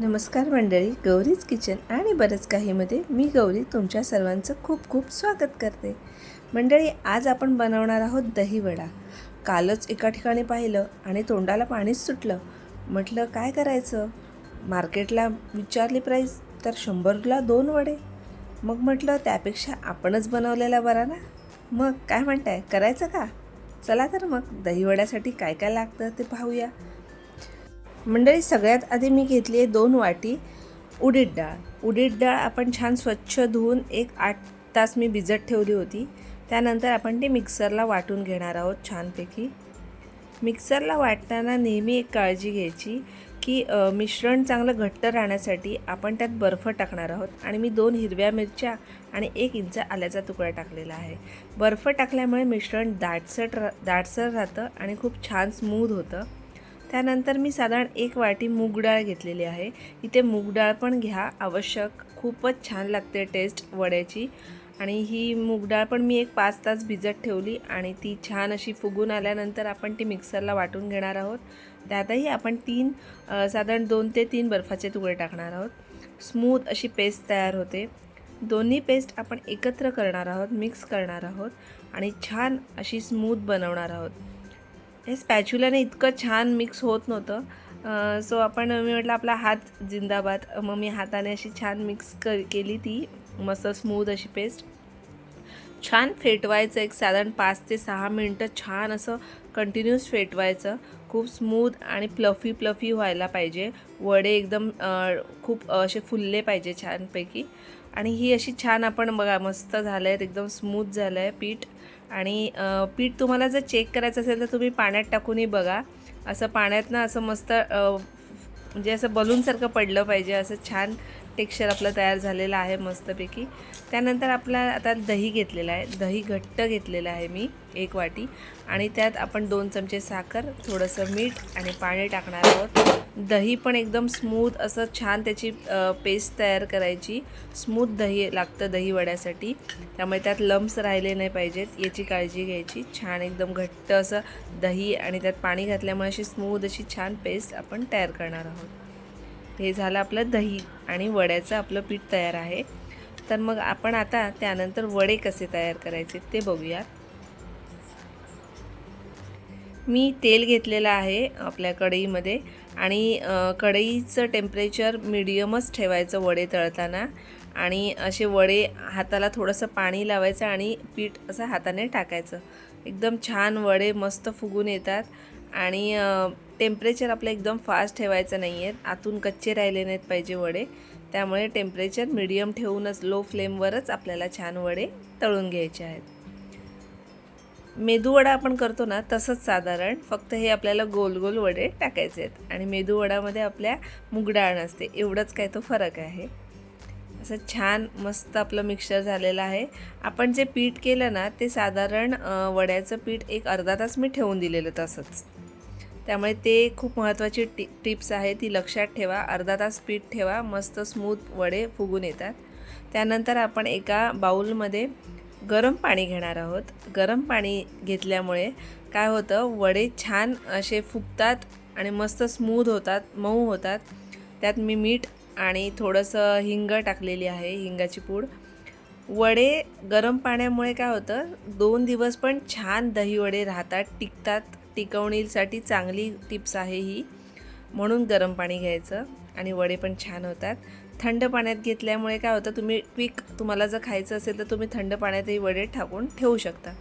नमस्कार मंडळी गौरीज किचन आणि बरंच काहीमध्ये मी गौरी तुमच्या सर्वांचं खूप खूप स्वागत करते. मंडळी आज आपण बनवणार आहोत दहीवडा. कालच एका ठिकाणी पाहिलं आणि तोंडाला पाणीच सुटलं. म्हटलं काय करायचं? मार्केटला विचारली प्राईस तर शंभरला दोन वडे. मग म्हटलं त्यापेक्षा आपणच बनवलेला बरा ना? मग काय म्हणताय करायचं का? चला तर मग दहीवड्यासाठी काय काय लागतं ते पाहूया. मंडळी सगळ्यात आधी मी घेतली आहे दोन वाटी उडीद डाळ. उडीद डाळ आपण छान स्वच्छ धुवून एक आठ तास मी भिजत ठेवली होती. त्यानंतर आपण ती मिक्सरला वाटून घेणार आहोत छानपैकी. मिक्सरला वाटताना नेहमी एक काळजी घ्यायची की मिश्रण चांगलं घट्ट राहण्यासाठी आपण त्यात बर्फ टाकणार आहोत. आणि मी दोन हिरव्या मिरच्या आणि एक इंच आल्याचा तुकडा टाकलेला आहे. बर्फ टाकल्यामुळे मिश्रण दाटसट रा दाटसर राहतं आणि खूप छान स्मूथ होतं. त्यानंतर मी साधारण एक वाटी मूग डाळ घेतलेली आहे. इथे मूग डाळ पण घ्या आवश्यक. खूपच छान लागते टेस्ट वड्याची. आणि ही मूग डाळ पण मी एक पाच तास भिजत ठेवली आणि ती छान अशी फुगून आल्यानंतर आपण ती मिक्सरला वाटून घेणार आहोत. त्यातही आपण तीन साधारण दोन ते तीन बर्फाचे तुकडे टाकणार आहोत. स्मूथ अशी पेस्ट तयार होते. दोन्ही पेस्ट आपण एकत्र करणार आहोत मिक्स करणार आहोत आणि छान अशी स्मूथ बनवणार आहोत. हे स्पॅच्युलाने इतकं छान मिक्स होत नव्हतं. सो आपण मी म्हटलं आपला हात जिंदाबाद. मग मी हाताने अशी छान मिक्स क केली ती. मस्त स्मूथ अशी पेस्ट छान फेटवायचं एक साधारण पाच ते सहा मिनटं छान असं कंटिन्यूस फेटवायचं. खूप स्मूथ आणि प्लफी प्लफी व्हायला पाहिजे. वडे एकदम खूप असे फुलले पाहिजे छानपैकी. आणि ही अशी छान आपण बघा मस्त झालं आहे एकदम स्मूथ झालं आहे पीठ. आणि पीठ तुम्हाला जर चेक करायचं असेल तर तुम्ही पाण्यात टाकूनही बघा. असं पाण्यातनं असं मस्त म्हणजे असं बलूनसारखं पडलं पाहिजे. असं छान टेक्स्चर आपलं तयार झालेलं आहे मस्तपैकी. त्यानंतर आपला आता दही घेतलेलं आहे. दही घट्ट घेतलेलं आहे मी एक वाटी. आणि त्यात आपण दोन चमचे साखर थोडंसं मीठ आणि पाणी टाकणार आहोत. दही पण एकदम स्मूथ असं छान त्याची पेस्ट तयार करायची. स्मूथ दही लागतं दही वड्यासाठी. त्यामुळे त्यात लम्स राहिले नाही पाहिजेत. याची काळजी घ्यायची. छान एकदम घट्ट असं दही आणि त्यात पाणी घातल्यामुळे अशी स्मूथ अशी छान पेस्ट आपण तयार करणार आहोत. हे झालं आपलं दही आणि वड्याचं आपलं पीठ तयार आहे. तर मग आपण आता त्यानंतर वडे कसे तयार करायचे ते बघूया मी तेल घेतलेलं आहे आपल्या कढईमध्ये आणि कढईचं टेम्परेचर मिडियमच ठेवायचं वडे तळताना आणि असे वडे हाताला थोडंसं पाणी लावायचं आणि पीठ असं हाताने टाकायचं. एकदम छान वडे मस्त फुगून येतात आणि टेम्परेचर आपलं एकदम फास्ट ठेवायचं नाही आहे आतून कच्चे राहिले नाहीत पाहिजे वडे. त्यामुळे टेम्परेचर मिडियम ठेवूनच लो फ्लेमवरच आपल्याला छान वडे तळून घ्यायचे आहेत. मेदूवडा आपण करतो ना तसंच साधारण. फक्त हे आपल्याला गोल गोल वडे टाकायचे आहेत. आणि मेदूवडामध्ये आपल्या मुगडाळ नसते. एवढंच काय तो फरक आहे. असं छान मस्त आपलं मिक्सचर झालेलं आहे. आपण जे पीठ केलं ना ते साधारण वड्याचं पीठ एक अर्धा तास मी ठेवून दिलेलं तसंच. त्यामुळे ते खूप महत्त्वाची टी टिप्स आहे ती लक्षात ठेवा. अर्धा तास पीठ ठेवा. मस्त स्मूथ वडे फुगून येतात. त्यानंतर आपण एका बाऊलमध्ये गरम पाणी घेणार आहोत. गरम पाणी घेतल्यामुळे काय होतं? वडे छान असे फुगतात आणि मस्त स्मूथ होतात मऊ होतात. त्यात मी मीठ आणि थोडंसं हिंग टाकलेली आहे हिंगाची पूड. वडे गरम पाण्यामुळे काय होतं दोन दिवस पण छान दही वडे राहतात टिकतात. टिकवणीसाठी चांगली टिप्स आहे ही. म्हणून गरम पाणी घ्यायचं आणि वडे पण छान होतात. थंड पाण्यात घेतल्यामुळे काय होतं तुम्ही क्विक तुम्हाला जर खायचं असेल तर तुम्ही थंड पाण्यातही वडे टाकून ठेवू शकता.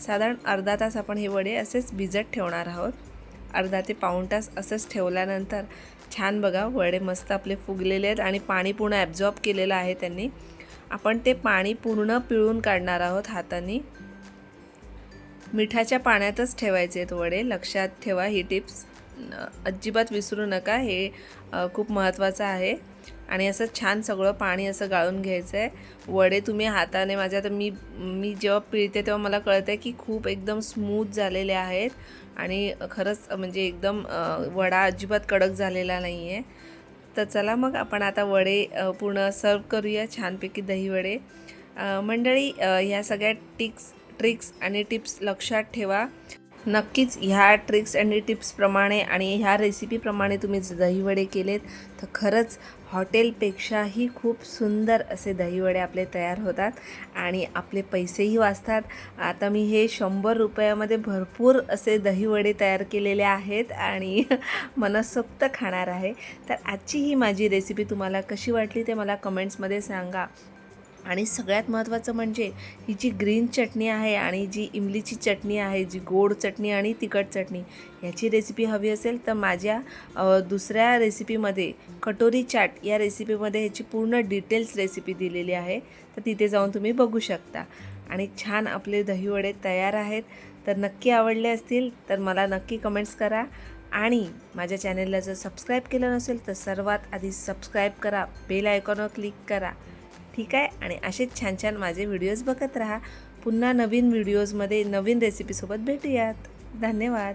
साधारण अर्धा तास आपण हे वडे असेच भिजत ठेवणार आहोत. अर्धा ते पाऊण तास असंच ठेवल्यानंतर छान बघा वडे मस्त आपले फुगलेले आहेत आणि पाणी पूर्ण ॲब्झॉर्ब केलेलं आहे त्यांनी. आपण ते पाणी पूर्ण पिळून काढणार आहोत हाताने. मिठाच्या पाण्यातच ठेवायचे आहेत वडे. लक्षात ठेवा ही टिप्स. अजिबात विसरू नका हे खूप महत्त्वाचं आहे. आणि असं छान सगळं पाणी असं गाळून घ्यायचं आहे वडे तुम्ही हाताने माझ्या तर मी मी जेव्हा पिळते तेव्हा मला कळतं आहे की खूप एकदम स्मूथ झालेले आहेत. आणि खरंच म्हणजे एकदम वडा अजिबात कडक झालेला नाही आहे तर चला मग आपण आता वडे पूर्ण सर्व करूया छानपैकी दही वडे. मंडळी ह्या सगळ्या टिक्स ट्रिक्स आणि टिप्स लक्षात ठेवा. नक्कीच ह्या ट्रिक्स आणि टिप्सप्रमाणे आणि ह्या रेसिपीप्रमाणे तुम्ही दहीवडे केलेत तर खरंच हॉटेलपेक्षाही खूप सुंदर असे दहीवडे आपले तयार होतात आणि आपले पैसेही वाचतात. आता मी हे शंभर रुपयामध्ये भरपूर असे दहीवडे तयार केलेले आहेत आणि मनसोक्त खाणार आहे. तर आजची ही माझी रेसिपी तुम्हाला कशी वाटली ते मला कमेंट्समध्ये सांगा. आणि सगळ्यात महत्त्वाचं म्हणजे ही जी ग्रीन चटणी आहे आणि जी इमलीची चटणी आहे जी गोड चटणी आणि तिखट चटणी ह्याची रेसिपी हवी असेल तर माझ्या दुसऱ्या रेसिपीमध्ये कटोरी चाट या रेसिपीमध्ये ह्याची पूर्ण डिटेल्स रेसिपी दिलेली आहे. तर तिथे जाऊन तुम्ही बघू शकता. आणि छान आपले दहीवडे तयार आहेत. तर नक्की आवडले असतील तर मला नक्की कमेंट्स करा. आणि माझ्या चॅनेलला जर सबस्क्राईब केलं नसेल तर सर्वात आधी सबस्क्राईब करा. बेल आयकॉनवर क्लिक करा. ठीक आहे? आणि असेच छान छान माझे व्हिडिओज बघत राहा. पुन्हा नवीन व्हिडिओजमध्ये नवीन रेसिपीसोबत भेटूयात. धन्यवाद.